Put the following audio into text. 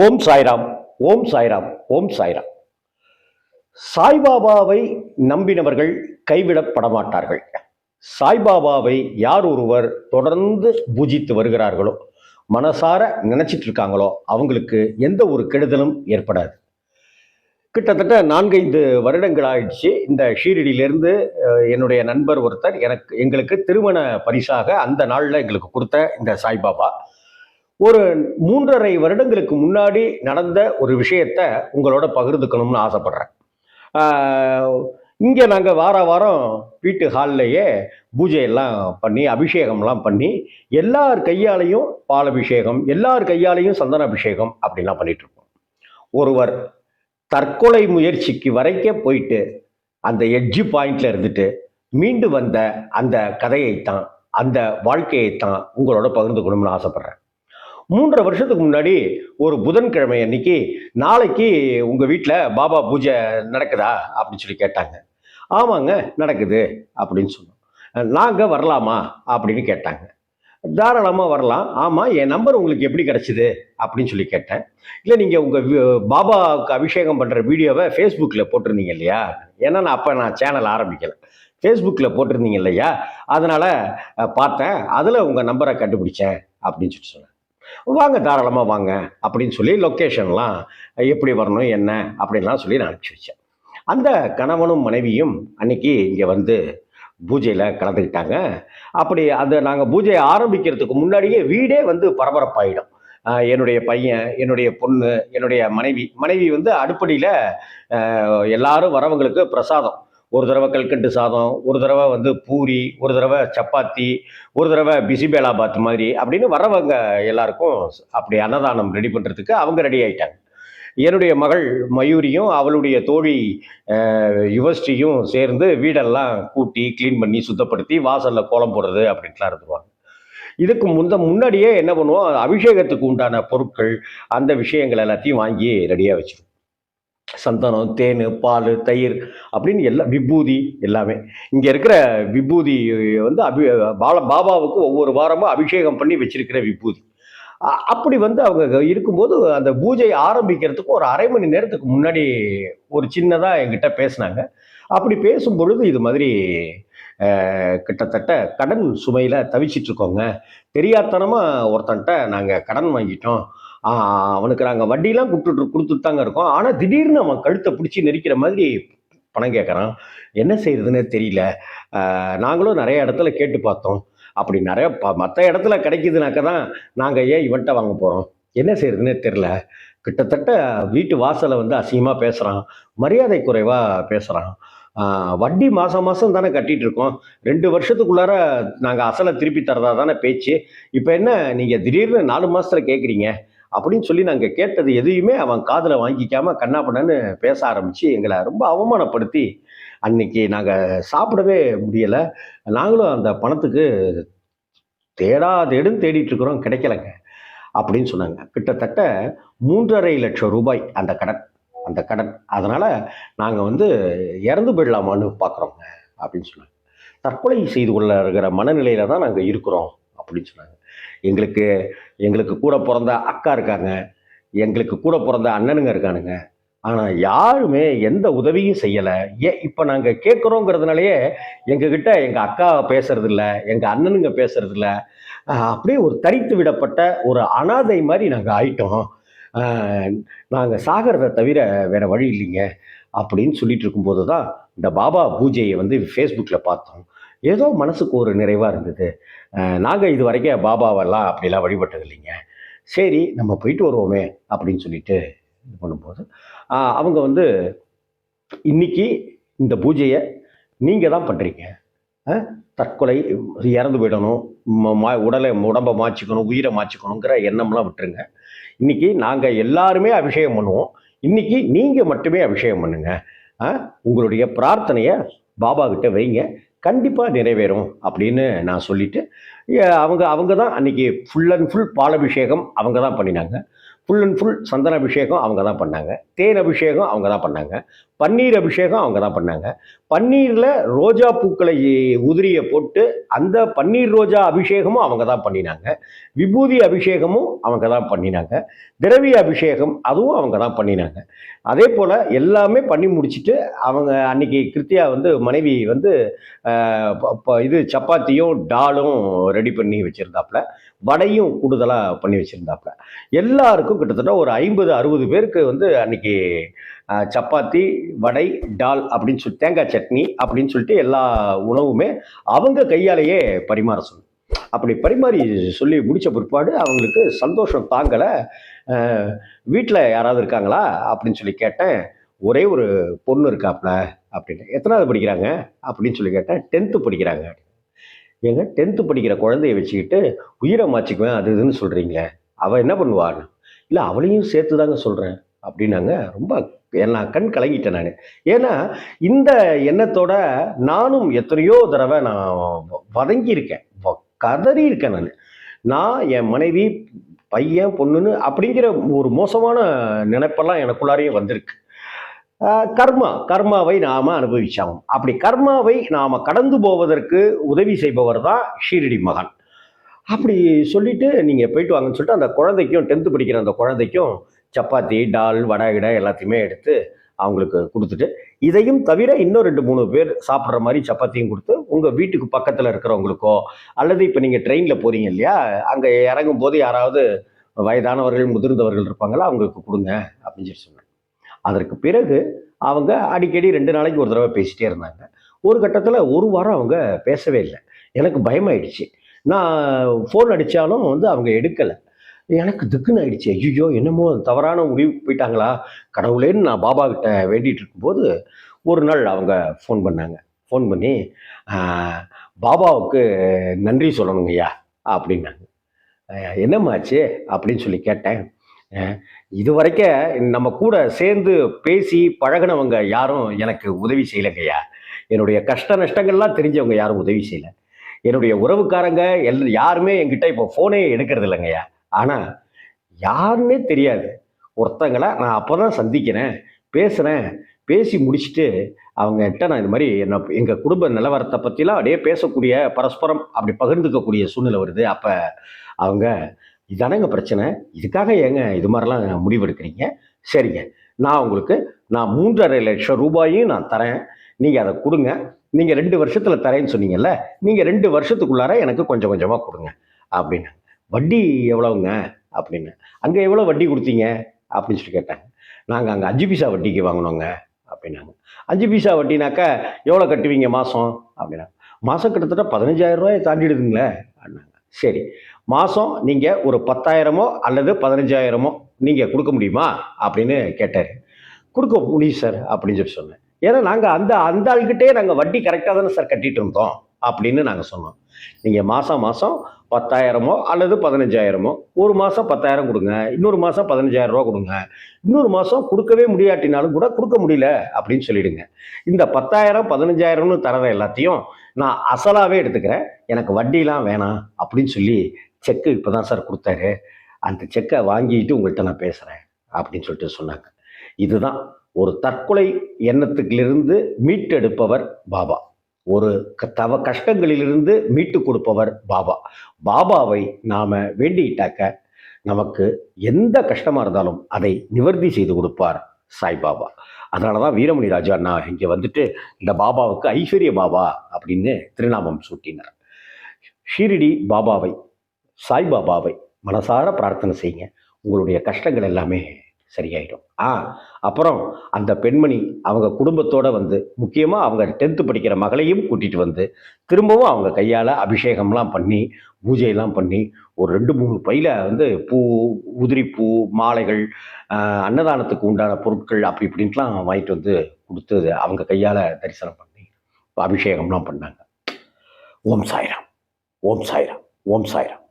ஓம் சாய்ராம் ஓம் சாய்ராம் ஓம் சாய்ராம். சாய்பாபாவை நம்பினவர்கள் கைவிடப்பட மாட்டார்கள் சாய்பாபாவை யார் ஒருவர் தொடர்ந்து பூஜித்து வருகிறார்களோ மனசார நினைச்சிட்டு இருக்காங்களோ அவங்களுக்கு எந்த ஒரு கெடுதலும் ஏற்படாது. கிட்டத்தட்ட நான்கைந்து வருடங்கள் ஆயிடுச்சு இந்த ஷீரடியிலேருந்து என்னுடைய நண்பர் ஒருத்தர் எனக்கு எங்களுக்கு திருமண பரிசாக அந்த நாளில் எங்களுக்கு கொடுத்த இந்த சாய்பாபா. ஒரு மூன்றரை வருடங்களுக்கு முன்னாடி நடந்த ஒரு விஷயத்தை உங்களோட பகிர்ந்துக்கணும்னு ஆசைப்படுறேன். இங்கே நாங்கள் வார வாரம் வீட்டு ஹால்லையே பூஜையெல்லாம் பண்ணி அபிஷேகம்லாம் பண்ணி எல்லார் கையாலையும் பால் அபிஷேகம் எல்லார் கையாலையும் சந்தன அபிஷேகம் அப்படின்லாம் பண்ணிகிட்ருக்கோம் ஒருவர் தற்கொலை முயற்சிக்கு வரைக்க போயிட்டு அந்த எட்ஜி பாயிண்டில் இருந்துட்டு மீண்டு வந்த அந்த கதையைத்தான் அந்த வாழ்க்கையைத்தான் உங்களோட பகிர்ந்துக்கணும்னு ஆசைப்பட்றேன். மூன்றரை வருஷத்துக்கு முன்னாடி ஒரு புதன்கிழமை அன்னைக்கு நாளைக்கு உங்கள் வீட்டில் பாபா பூஜை நடக்குதா அப்படின்னு சொல்லி கேட்டாங்க. ஆமாங்க நடக்குது அப்படின்னு சொன்னோம். நாங்கள் வரலாமா அப்படின்னு கேட்டாங்க. தாராளமாக வரலாம். ஆமாம் என் நம்பர் உங்களுக்கு எப்படி கிடச்சிது அப்படின்னு சொல்லி கேட்டேன். இல்லை நீங்கள் உங்கள் பாபாவுக்கு அபிஷேகம் பண்ணுற வீடியோவை ஃபேஸ்புக்கில் போட்டிருந்தீங்க இல்லையா? ஏன்னா நான் அப்போ நான் சேனல் ஆரம்பிக்கலை. ஃபேஸ்புக்கில் போட்டிருந்தீங்க இல்லையா? அதனால் பார்த்தேன். அதில் உங்கள் நம்பரை கண்டுபிடிச்சேன் அப்படின்னு சொல்லி சொன்னேன் வாங்க தாராளமாக வாங்க அப்படின்னு சொல்லி லொக்கேஷன்லாம் எப்படி வரணும் என்ன அப்படின்லாம் சொல்லி நான் அனுப்பிச்சி வச்சேன். அந்த கணவனும் மனைவியும் அன்னைக்கு இங்கே வந்து பூஜையில் கலந்துக்கிட்டாங்க. அப்படி அதை நாங்கள் பூஜையை ஆரம்பிக்கிறதுக்கு முன்னாடியே வீடே வந்து பரபரப்பாயிடும். என்னுடைய பையன் என்னுடைய பொண்ணு என்னுடைய மனைவி மனைவி வந்து அடுப்படியில் எல்லாரும் வரவங்களுக்கு பிரசாதம் ஒரு தடவை கல்கண்டு சாதம் ஒரு தடவை வந்து பூரி ஒரு தடவை சப்பாத்தி ஒரு தடவை பிசிபேலாபாத் மாதிரி அப்படின்னு வரவங்க எல்லாருக்கும் அப்படி அன்னதானம் ரெடி பண்ணுறதுக்கு அவங்க ரெடி ஆயிட்டாங்க. என்னுடைய மகள் மயூரியும் அவளுடைய தோழி யுவஸ்டியும் யுவஸ்ரீயும் சேர்ந்து வீடெல்லாம் கூட்டி க்ளீன் பண்ணி சுத்தப்படுத்தி வாசலில் கோலம் போடுறது அப்படின்ட்டுலாம் இருந்துருவாங்க. இதுக்கு முந்த முன்னாடியே என்ன பண்ணுவோம் அபிஷேகத்துக்கு உண்டான பொருட்கள் அந்த விஷயங்கள் எல்லாத்தையும் வாங்கி ரெடியாக வச்சுருவோம். சந்தனம் தேன் பால் தயிர் அப்படின்னு எல்லா விபூதி எல்லாமே. இங்கே இருக்கிற விபூதி வந்து அபி பால பாபாவுக்கு ஒவ்வொரு வாரமும் அபிஷேகம் பண்ணி வச்சிருக்கிற விபூதி. அப்படி வந்து அவங்க இருக்கும்போது அந்த பூஜை ஆரம்பிக்கிறதுக்கு ஒரு அரை மணி நேரத்துக்கு முன்னாடி ஒரு சின்னதாக என்கிட்ட பேசினாங்க. அப்படி பேசும் பொழுது இது மாதிரி கிட்டத்தட்ட கடன் சுமையில் தவிச்சிட்ருக்கோங்க தெரியாதனமாக தெரியாத்தனமாக ஒருத்தன்ட்ட நாங்கள் கடன் வாங்கிட்டோம். அவனுக்கு நாங்கள் வட்டிலாம் கொடுத்துட்டு கொடுத்துட்டு தாங்க இருக்கோம். ஆனால் திடீர்னு அவன் கழுத்தை பிடிச்சி நெரிக்கிற மாதிரி பணம் கேட்குறான் என்ன செய்யறதுன்னே தெரியல. நாங்களும் நிறைய இடத்துல கேட்டு பார்த்தோம். அப்படி நிறைய ப மற்ற இடத்துல கிடைக்குதுனாக்க தான் நாங்கள் ஏன் இவன்ட்ட வாங்க போகிறோம் என்ன செய்யறதுன்னே தெரில கிட்டத்தட்ட வீட்டு வாசலை வந்து அசிங்கமாக பேசுகிறான் மரியாதை குறைவாக பேசுகிறான் வட்டி மாதம் மாதம் தானே கட்டிகிட்டு இருக்கோம். ரெண்டு வருஷத்துக்குள்ளார நாங்கள் அசலை திருப்பி தரதா தானே பேச்சு. இப்போ என்ன நீங்கள் திடீர்னு நாலு மாதத்தில் கேட்குறீங்க அப்படின்னு சொல்லி நாங்கள் கேட்டது எதையுமே அவன் காதில் வாங்கிக்காம கண்ணாப்பண்ணன்னு பேச ஆரம்பித்து எங்களை ரொம்ப அவமானப்படுத்தி அன்னைக்கு நாங்கள் சாப்பிடவே முடியலை. நாங்களும் அந்த பணத்துக்கு தேடாதேடும் தேடிட்டுருக்குறோம் கிடைக்கலங்க. அப்படின்னு சொன்னாங்க. கிட்டத்தட்ட மூன்றரை லட்சம் ரூபாய் அந்த கடன். அந்த கடன். அதனால் நாங்கள் வந்து இறந்து போயிடலாமான்னு பார்க்குறோங்க அப்படின்னு சொன்னாங்க. தற்கொலை செய்து கொள்ள இருக்கிற மனநிலையில் தான் நாங்கள் இருக்கிறோம் அப்படின்னு சொன்னாங்க. எங்களுக்கு எங்களுக்கு கூட பிறந்த அக்கா இருக்காங்க. எங்களுக்கு கூட பிறந்த அண்ணனுங்க இருக்கானுங்க. ஆனால் யாருமே எந்த உதவியும் செய்யலை. ஏன் இப்போ நாங்கள் கேட்குறோங்கிறதுனாலயே எங்ககிட்ட எங்கள் அக்கா பேசுறதில்ல எங்கள் அண்ணனுங்க பேசுறதில்ல. அப்படியே ஒரு தரித்து விடப்பட்ட ஒரு அனாதை மாதிரி நாங்கள் ஆயிட்டோம். நாங்கள் சாகிறத தவிர வேற வழி இல்லைங்க. அப்படின்னு சொல்லிட்டு இருக்கும்போது தான் இந்த பாபா பூஜையை வந்து ஃபேஸ்புக்கில் பார்த்தோம். ஏதோ மனசுக்கு ஒரு நிறைவாக இருந்தது. நாங்கள் இது வரைக்கும் பாபாவெல்லாம் அப்படிலாம் வழிபட்டது இல்லைங்க. சரி நம்ம போயிட்டு வருவோமே அப்படின்னு சொல்லிட்டு இது பண்ணும்போது அவங்க வந்து இன்னைக்கு இந்த பூஜையை நீங்கள் தான் பண்ணுறீங்க தற்கொலை இறந்து போயிடணும் மா உடலை உடம்பை மாற்றிக்கணும் உயிரை மாற்றிக்கணுங்கிற எண்ணம்லாம் விட்டுருங்க. இன்னைக்கு நாங்கள் எல்லாருமே அபிஷேகம் பண்ணுவோம். இன்னைக்கு நீங்கள் மட்டுமே அபிஷேகம் பண்ணுங்க. ஆ? உங்களுடைய பிரார்த்தனையை பாபா கிட்ட வைங்க. கண்டிப்பாக நிறைவேறும் அப்படின்னு நான் சொல்லிவிட்டு அவங்க அவங்க தான் அன்றைக்கி ஃபுல் அண்ட் ஃபுல் பாலபிஷேகம் அவங்க தான் பண்ணினாங்க. ஃபுல் அண்ட் ஃபுல் சந்தன அபிஷேகம் அவங்க தான் பண்ணாங்க. தேன் அபிஷேகம் அவங்க தான் பண்ணாங்க. பன்னீர் அபிஷேகம் அவங்க தான் பண்ணாங்க. பன்னீரில் ரோஜா பூக்களை உதிரியை போட்டு அந்த பன்னீர் ரோஜா அபிஷேகமும் அவங்க தான் பண்ணினாங்க. விபூதி அபிஷேகமும் அவங்க தான் பண்ணினாங்க. திரவிய அபிஷேகம் அதுவும் அவங்க தான் பண்ணினாங்க. அதே போல் எல்லாமே பண்ணி முடிச்சுட்டு அவங்க அன்னைக்கு கிருத்தியா வந்து மனைவி வந்து ப- ப- இது சப்பாத்தியும் டாலும் ரெடி பண்ணி வச்சுருந்தாப்புல. வடையும் கூடுதலாக பண்ணி வச்சுருந்தாப்புல. எல்லாருக்கும் கிட்டத்தட்ட ஒரு ஐம்பது அறுபது பேருக்கு வந்து அன்னைக்கு சப்பாத்தி வடை டால் அப்படின்னு சொல்லி தேங்காய் சட்னி அப்படின்னு சொல்லிட்டு எல்லா உணவுமே அவங்க கையாலேயே பரிமாற சொல்லு அப்படி பரிமாறி சொல்லி முடித்த பிற்பாடு அவங்களுக்கு சந்தோஷம் தாங்கலை. வீட்டில் யாராவது இருக்காங்களா? அப்படின்னு சொல்லி கேட்டேன். ஒரே ஒரு பொண்ணு இருக்காப்ல அப்படின்னு. எத்தனாவது படிக்கிறாங்க? அப்படின்னு சொல்லி கேட்டேன். டென்த்து படிக்கிறாங்க. ஏங்க டென்த்து படிக்கிற குழந்தைய வச்சுக்கிட்டு உயிரை மாச்சிக்குவேன் அது இதுன்னு சொல்கிறீங்களே அவள் என்ன பண்ணுவான்னு இல்லை அவளையும் சேர்த்து தாங்க சொல்கிறேன் அப்படின்னாங்க. ரொம்ப நான் கண் கலங்கிட்டேன் நான். ஏன்னா இந்த எண்ணத்தோட நானும் எத்தனையோ தடவை நான் வதங்கியிருக்கேன். கதறி இருக்கேன் நான். நான் என் மனைவி பையன் பொண்ணுன்னு அப்படிங்கிற ஒரு மோசமான நினைப்பெல்லாம் எனக்குள்ளாரையும் வந்திருக்கு. கர்மா கர்மாவை நாம் அனுபவிச்சாகும் அப்படி கர்மாவை நாம் கடந்து போவதற்கு உதவி செய்பவர் தான் ஷீரடி மகன். அப்படி சொல்லிட்டு நீங்கள் போயிட்டு வாங்கன்னு சொல்லிட்டு அந்த குழந்தைக்கும் டென்த்து படிக்கிற அந்த குழந்தைக்கும் சப்பாத்தி டால் வடை கிடை எல்லாத்தையுமே எடுத்து அவங்களுக்கு கொடுத்துட்டு இதையும் தவிர இன்னும் ரெண்டு மூணு பேர் சாப்பிட்ற மாதிரி சப்பாத்தியும் கொடுத்து உங்கள் வீட்டுக்கு பக்கத்தில் இருக்கிறவங்களுக்கோ அல்லது இப்போ நீங்கள் ட்ரெயினில் போகிறீங்க இல்லையா அங்கே இறங்கும் போது யாராவது வயதானவர்கள் முதிர்ந்தவர்கள் இருப்பாங்களா அவங்களுக்கு கொடுங்க அப்படின்னு சொல்லி சொன்னேன் அதற்கு பிறகு அவங்க அடிக்கடி ரெண்டு நாளைக்கு ஒரு தடவை பேசிட்டே இருந்தாங்க. ஒரு கட்டத்தில் ஒரு வாரம் அவங்க பேசவே இல்லை. எனக்கு பயமாயிடுச்சு. நான் ஃபோன் அடித்தாலும் வந்து அவங்க எடுக்கலை. எனக்கு திக்குன்னு ஆயிடுச்சு. ஐயோ என்னமோ தவறான முடிவுக்கு போயிட்டாங்களா? கடவுளேன்னு நான் பாபா கிட்ட வேண்டிகிட்டு இருக்கும்போது ஒரு நாள் அவங்க ஃபோன் பண்ணாங்க. ஃபோன் பண்ணி பாபாவுக்கு நன்றி சொல்லணுங்க ஐயா அப்படின்னாங்க. என்னம்மாச்சு அப்படின்னு சொல்லி கேட்டேன். இது வரைக்கும் நம்ம கூட சேர்ந்து பேசி பழகுனவங்க யாரும் எனக்கு உதவி செய்யலைங்கய்யா என்னுடைய கஷ்ட நஷ்டங்கள்லாம் தெரிஞ்சவங்க யாரும் உதவி செய்யலை. என்னுடைய உறவுக்காரங்க எல் யாருமே என்கிட்ட இப்போ ஃபோனே எடுக்கிறது இல்லைங்கய்யா ஆனால் யாருன்னே தெரியாது. ஒருத்தங்களை நான் அப்போ தான் சந்திக்கிறேன் பேசுகிறேன் பேசி முடிச்சுட்டு அவங்ககிட்ட நான் இது மாதிரி என்ன எங்கள் குடும்ப நிலவரத்தை பற்றிலாம் அப்படியே பேசக்கூடிய பரஸ்பரம் அப்படி பகிர்ந்துக்கக்கூடிய சூழ்நிலை வருது. அப்போ அவங்க இதானங்க பிரச்சனை? இதுக்காக ஏங்க இது மாதிரிலாம் முடிவெடுக்கிறீங்க? சரிங்க. நான் உங்களுக்கு நான் மூன்றரை லட்சம் ரூபாயும் நான் தரேன். நீங்கள் அதை கொடுங்க. நீங்கள் ரெண்டு வருஷத்தில் தரேன்னு சொன்னீங்கல்ல நீங்கள் ரெண்டு வருஷத்துக்குள்ளார எனக்கு கொஞ்சம் கொஞ்சமாக கொடுங்க அப்படின்னு. வட்டி எவ்வளோங்க அப்படின்னு. அங்கே எவ்வளோ வட்டி கொடுத்தீங்க? அப்படின்னு சொல்லி கேட்டாங்க. நாங்கள் அங்கே அஞ்சு பைசா வட்டிக்கு வாங்கினோங்க அப்படின்னாங்க. அஞ்சு பைசா வட்டினாக்கா எவ்வளோ கட்டுவீங்க மாதம் அப்படின்னா மாதம் கிட்டத்தட்ட பதினஞ்சாயிரம் தாண்டிடுதுங்களே அப்படின்னாங்க. சரி மாதம் நீங்கள் ஒரு பத்தாயிரமோ அல்லது பதினஞ்சாயிரமோ நீங்கள் கொடுக்க முடியுமா? அப்படின்னு கேட்டார். கொடுக்க முடியும் சார் அப்படின்னு சொல்லி சொன்னேன். ஏன்னா நாங்கள் அந்த அந்த ஆள்கிட்டே நாங்கள் வட்டி கரெக்டாக தானே சார் கட்டிகிட்டு இருந்தோம். அப்படின்னு நாங்கள் சொன்னோம். நீங்கள் மாதம் மாதம் பத்தாயிரமோ அல்லது பதினஞ்சாயிரமோ ஒரு மாதம் பத்தாயிரம் கொடுங்க இன்னொரு மாதம் பதினஞ்சாயிரரூவா கொடுங்க இன்னொரு மாதம் கொடுக்கவே முடியாட்டினாலும் கூட கொடுக்க முடியல அப்படின்னு சொல்லிடுங்க. இந்த பத்தாயிரம் பதினஞ்சாயிரம்னு தரத எல்லாத்தையும் நான் அசலாகவே எடுத்துக்கிறேன். எனக்கு வட்டிலாம் வேணாம் அப்படின்னு சொல்லி செக்கு இப்போ தான் சார் கொடுத்தாரு. அந்த செக்கை வாங்கிட்டு உங்கள்கிட்ட நான் பேசுகிறேன் அப்படின்னு சொல்லிட்டு சொன்னாங்க. இதுதான் ஒரு தற்கொலை எண்ணத்துக்கிலிருந்து மீட்டெடுப்பவர் பாபா. ஒரு க- தவ கஷ்டங்களிலிருந்து மீட்டு கொடுப்பவர் பாபா. பாபாவை நாம் வேண்டிக்கிட்டாக்க நமக்கு எந்த கஷ்டமாக இருந்தாலும் அதை நிவர்த்தி செய்து கொடுப்பார் சாய்பாபா அதனால தான் வீரமணி ராஜா நான் இங்கே வந்துட்டு இந்த பாபாவுக்கு ஐஸ்வர்ய பாபா அப்படின்னு திருநாமம் சூட்டினார். ஷீரடி பாபாவை சாய்பாபாவை மனசார பிரார்த்தனை செய்யுங்க. உங்களுடைய கஷ்டங்கள் எல்லாமே சரியாயிடும். ஆ அப்புறம் அந்த பெண்மணி அவங்க குடும்பத்தோடு வந்து முக்கியமாக அவங்க டென்த்து படிக்கிற மகளையும் கூட்டிகிட்டு வந்து திரும்பவும் அவங்க கையால் அபிஷேகம்லாம் பண்ணி பூஜையெல்லாம் பண்ணி ஒரு ரெண்டு மூணு பையில் வந்து பூ உதிரிப்பூ மாலைகள் அன்னதானத்துக்கு உண்டான பொருட்கள் அப்படி இப்படின்ட்டுலாம் வாங்கிட்டு வந்து கொடுத்து அவங்க கையால் தரிசனம் பண்ணி அபிஷேகம்லாம் பண்ணாங்க. ஓம் சாய்ராம் ஓம் சாய்ராம் ஓம் சாய்ராம்.